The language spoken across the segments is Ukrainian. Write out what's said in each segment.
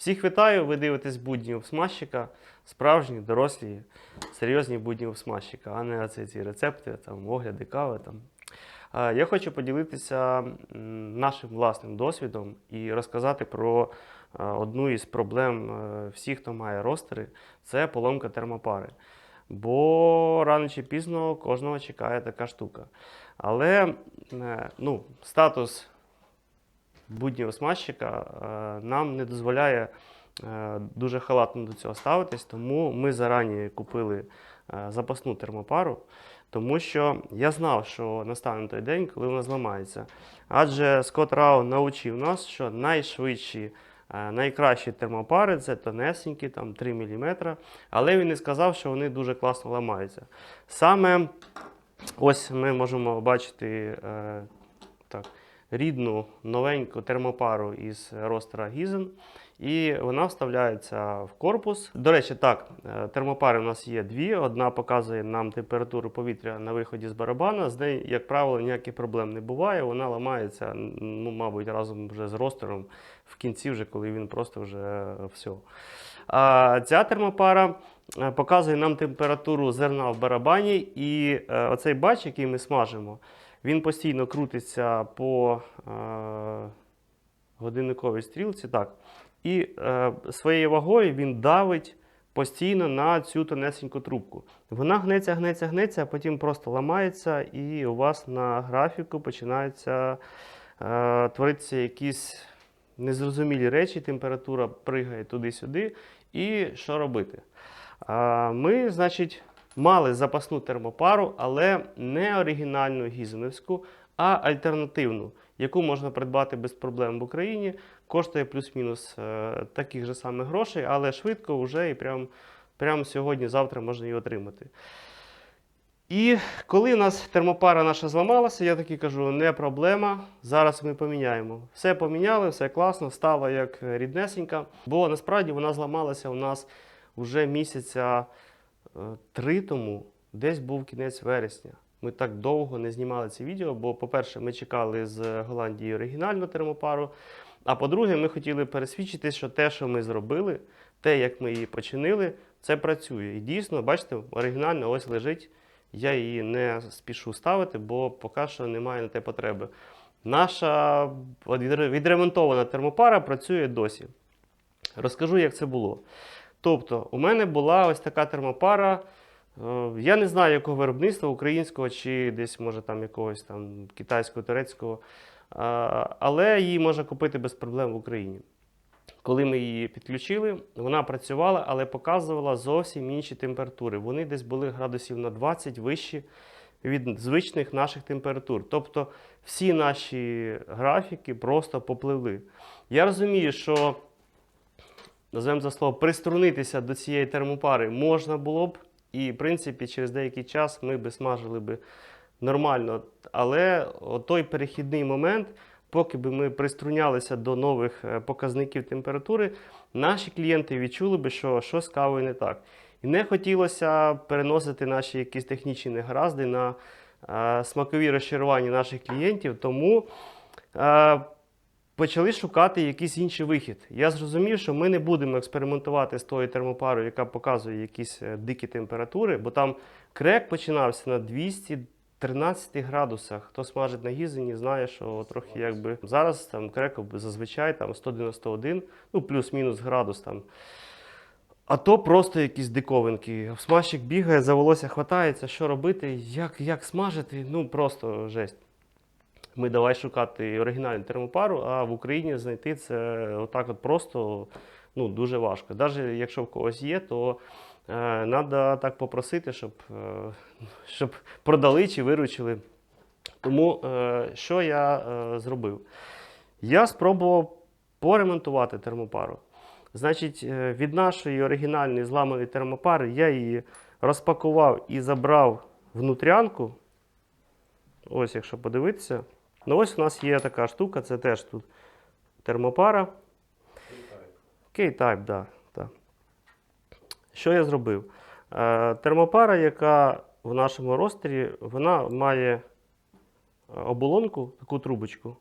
Всіх вітаю, ви дивитесь будні у смажчика, справжні, дорослі, серйозні будні у смажчика, а не оці ці рецепти, там, огляди, кави. Там. Я хочу поділитися нашим власним досвідом і розказати про одну із проблем е, всіх, хто має ростери, це поломка термопари. Бо рано чи пізно кожного чекає така штука. Але е, ну, статус буднього смазчика е, нам не дозволяє е, дуже халатно до цього ставитись, тому ми зарані купили е, запасну термопару, тому що я знав, що настане той день, коли вона зламається. Адже Скотт Рау навчив нас, що найшвидші. Найкращі термопари це тонесенькі, там 3 мм, але він не сказав, що вони дуже класно ламаються. Саме ось ми можемо бачити рідну новеньку термопару із ростера Гізен. І вона вставляється в корпус. До речі, так, е, термопари у нас є дві. Одна показує нам температуру повітря на виході з барабана. З нею, як правило, ніяких проблем не буває. Вона ламається, ну, мабуть, разом вже з ростером в кінці, вже коли він просто вже все. А ця термопара е, показує нам температуру зерна в барабані, і е, оцей бач, який ми смажимо, він постійно крутиться по е, годинниковій стрілці. Так. І е, своєю вагою він давить постійно на цю тонесеньку трубку. Вона гнеться, гнеться, гнеться, а потім просто ламається, і у вас на графіку починаються е, творитися якісь незрозумілі речі, температура пригає туди-сюди. І що робити? Ми, значить, мали запасну термопару, але не оригінальну гізенівську, а альтернативну, яку можна придбати без проблем в Україні. Коштує плюс-мінус е, таких же самих грошей, але швидко вже і прям, прямо сьогодні-завтра можна її отримати. І коли у нас термопара наша зламалася, я таки кажу, не проблема. Зараз ми поміняємо. Все поміняли, все класно, стала як ріднесенька. Бо насправді вона зламалася у нас вже місяця три тому, десь був кінець вересня. Ми так довго не знімали це відео, бо, по-перше, ми чекали з Голландії оригінальну термопару. А по-друге, ми хотіли пересвідчитися, що те, що ми зробили, те, як ми її починили, це працює. І дійсно, бачите, оригінально ось лежить. Я її не спішу ставити, бо поки що немає на те потреби. Наша відремонтована термопара працює досі. Розкажу, як це було. Тобто, у мене була ось така термопара. е, Я не знаю, якого виробництва, українського чи десь, може, там якогось там китайського, турецького. Але її можна купити без проблем в Україні. Коли ми її підключили, вона працювала, але показувала зовсім інші температури. Вони десь були градусів на 20 вищі від звичних наших температур. Тобто всі наші графіки просто попливли. Я розумію, що називаємо за слово приструнитися до цієї термопари можна було б, і в принципі через деякий час ми би смажили би нормально. Але той перехідний момент, поки би ми приструнялися до нових е, показників температури, наші клієнти відчули би, що щось з кавою не так. І не хотілося переносити наші якісь технічні негаразди на е, смакові розчарування наших клієнтів. Тому е, почали шукати якийсь інший вихід. Я зрозумів, що ми не будемо експериментувати з тою термопарою, яка показує якісь е, дикі температури, бо там крек починався на 213 градусах. Хто смажить на гізені, знає, що трохи якби зараз там крек зазвичай там 191, ну плюс-мінус градус там. А то просто якісь диковинки. Смажчик бігає, за волосся хватається, що робити, як, як смажити, ну просто жесть. Ми давай шукати оригінальну термопару, а в Україні знайти це отак от просто ну, дуже важко. Навіть якщо в когось є, то треба так попросити, щоб, е, щоб продали чи виручили. Тому е, що я е, зробив? Я спробував поремонтувати термопару. Значить, е, від нашої оригінальної зламаної термопари я її розпакував і забрав внутрянку. Ось, якщо подивитися. Ну, ось у нас є така штука, це теж тут термопара. K-Type, да, так. Що я зробив? Е, термопара, яка в нашому ростері, вона має е, оболонку, таку трубочку.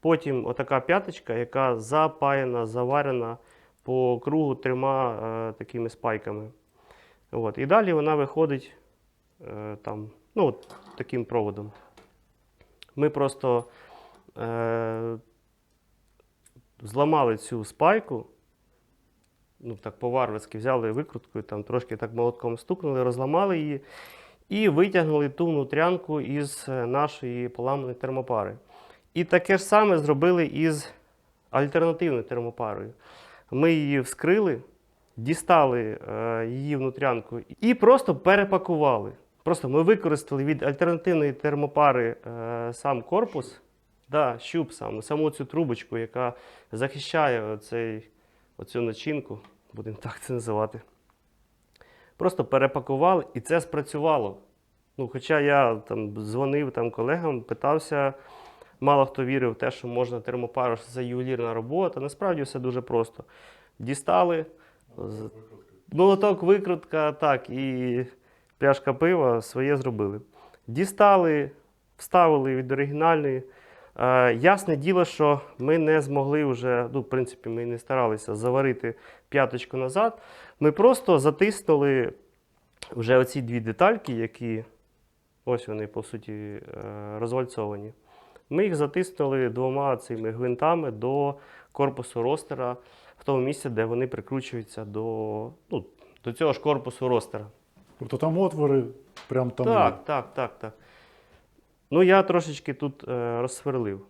Потім отака п'яточка, яка запаяна, заварена по кругу трьома е, такими спайками. От. І далі вона виходить е, там, ну, от таким проводом. Ми просто е, зламали цю спайку, ну так по-варварськи взяли викруткою, там трошки так молотком стукнули, розламали її і витягнули ту внутрянку із е, нашої поламаної термопари. І таке ж саме зробили із альтернативною термопарою. Ми її вскрили, дістали е, її внутрянку і просто перепакували. Просто ми використали від альтернативної термопари е, сам корпус, да, щуп сам, саму цю трубочку, яка захищає оцей, оцю начинку, будемо так це називати. Просто перепакували і це спрацювало. Ну, хоча я там дзвонив там, колегам, питався, мало хто вірив в те, що можна термопару, що це ювелірна робота. Насправді все дуже просто. Дістали, молоток, викрутка, так, і пляшка пива своє зробили. Дістали, вставили від оригінальної. Е, ясне діло, що ми не змогли вже, ну, в принципі, ми не старалися заварити п'яточку назад. Ми просто затиснули вже оці дві детальки, які ось вони, по суті, е, розвальцовані. Ми їх затиснули двома цими гвинтами до корпусу ростера в тому місці, де вони прикручуються до, ну, до цього ж корпусу ростера. Тобто там отвори, прям там. Так, так, так, так. Ну, я трошечки тут е, розсверлив,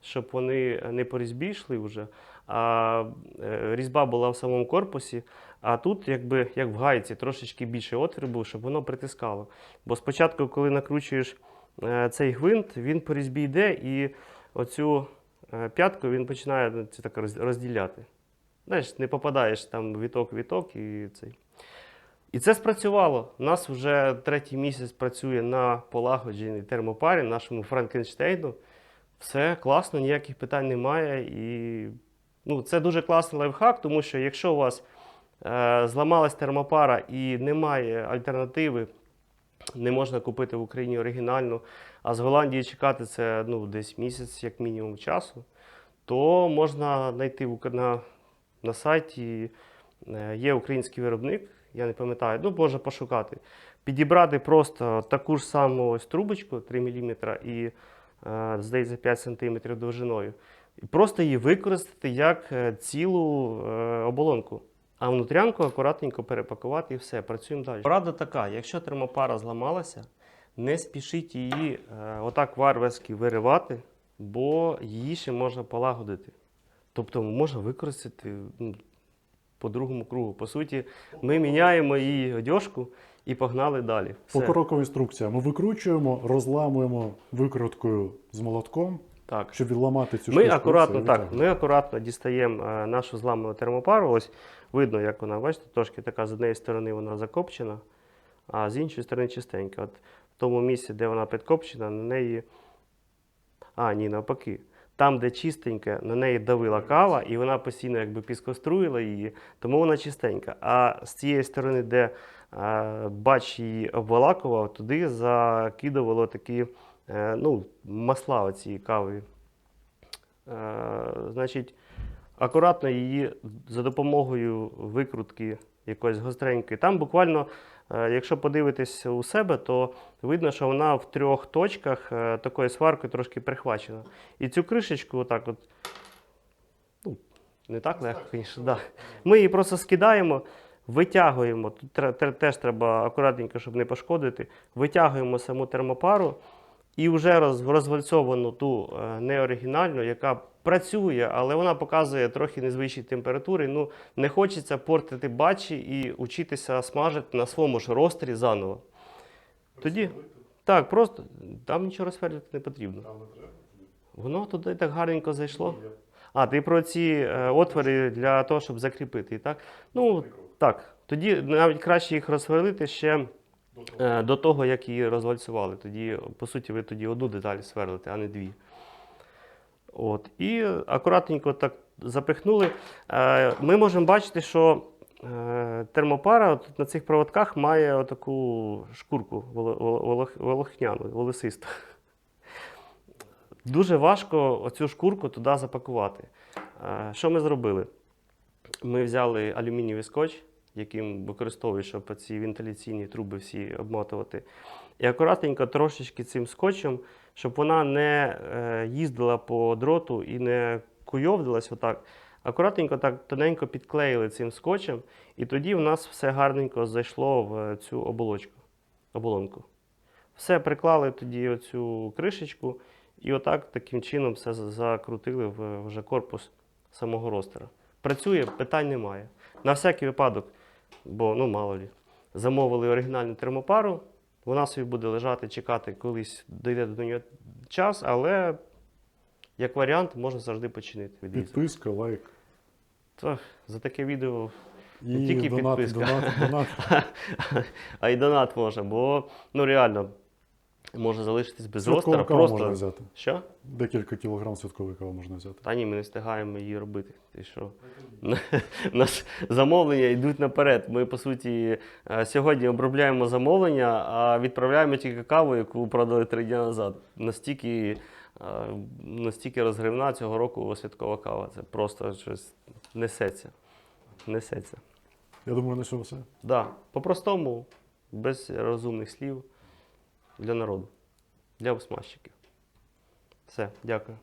щоб вони не по різьбі йшли вже, а е, різьба була в самому корпусі, а тут, якби як в гайці, трошечки більше отвір був, щоб воно притискало. Бо спочатку, коли накручуєш е, цей гвинт, він по різьбі йде і оцю е, п'ятку він починає ну, це так розділяти. Знаєш, не попадаєш там віток-віток і цей. І це спрацювало. У нас вже третій місяць працює на полагодженій термопарі, нашому Франкенштейну. Все класно, ніяких питань немає. І ну, це дуже класний лайфхак, тому що якщо у вас е, зламалась термопара і немає альтернативи, не можна купити в Україні оригінальну, а з Голландії чекати це ну, десь місяць, як мінімум, часу, то можна знайти на, на сайті. Е, Є український виробник, я не пам'ятаю, ну можна пошукати. Підібрати просто таку ж саму ось трубочку 3 мм і, е, здається, 5 см довжиною. І просто її використати як е, цілу е, оболонку. А внутрянку акуратненько перепакувати і все, працюємо далі. Порада така: якщо термопара зламалася, не спішіть її отак варварськи виривати, бо її ще можна полагодити. Тобто можна використати ну, по другому кругу. По суті, ми міняємо її одяжку і погнали далі. Все. Покрокова інструкція. Ми викручуємо, розламуємо викруткою з молотком, Так. щоб відламати цю Ми акуратно так, ми акуратно дістаємо е, нашу зламану термопару. Ось видно, як вона, бачите, трошки така з однієї сторони вона закопчена, а з іншої сторони чистенька. От в тому місці, де вона підкопчена, на неї. А, ні, навпаки. Там, де чистеньке, на неї давила кава, і вона постійно якби піскоструїла її, тому вона чистенька. А з цієї сторони, де е, бач її обвалакував, туди закидувало такі е, ну, масла оці кави. Е, значить, акуратно її за допомогою викрутки якоїсь гостренької. Там буквально, якщо подивитись у себе, то видно, що вона в трьох точках е, такою сваркою трошки прихвачена. І цю кришечку, отак от, ну, не так легко, звісно, да. ми її просто скидаємо. Витягуємо, тут теж треба акуратненько, щоб не пошкодити. Витягуємо саму термопару і вже роз, розвальцовану ту е, неоригінальну, яка працює, але вона показує трохи незвичні температури. Ну, не хочеться портити бачі і учитися смажити на своєму ж ростері заново. Тоді так, просто там нічого розсверлювати не потрібно. Воно туди так гарненько зайшло. А, ти про ці е, отвори для того, щоб закріпити, так? Ну, так. Тоді навіть краще їх розсверлити ще е, до того, як її розвальцювали. Тоді, по суті, ви тоді одну деталь сверлите, а не дві. От. І акуратненько так запихнули. Е, Ми можемо бачити, що е, термопара тут на цих проводках має таку шкурку воло- воло- волох- волохняну, волосисту. Дуже важко оцю шкурку туди запакувати. Е, Що ми зробили? Ми взяли алюмінієвий скотч, яким використовують, щоб ці вентиляційні труби всі обмотувати. І акуратненько трошечки цим скотчем, щоб вона не е, їздила по дроту і не куйовдилась отак. Акуратненько так тоненько підклеїли цим скотчем, і тоді в нас все гарненько зайшло в цю оболочку, оболонку. Все приклали тоді оцю кришечку, і отак таким чином все закрутили в вже корпус самого ростера. Працює, питань немає. На всякий випадок, бо ну мало лі, замовили оригінальну термопару. Вона собі буде лежати, чекати, колись дійде до нього час, але як варіант можна завжди починити. Підписка, лайк. То, за таке відео І Не тільки донат, підписка. донат, донат. а й донат може, бо ну реально може залишитись без Святкову ростера. Просто можна взяти. що? Декілька кілограм святкової кави можна взяти. Та ні, ми не встигаємо її робити. Ти що? У нас замовлення йдуть наперед. Ми, по суті, е, сьогодні обробляємо замовлення, а відправляємо тільки каву, яку продали три дні назад. Настільки, е, настільки розгривна цього року святкова кава. Це просто щось несеться. Несеться. Я думаю, на цьому все. Да, по-простому, без розумних слів для народу, для осмазчиків. Все, дякую.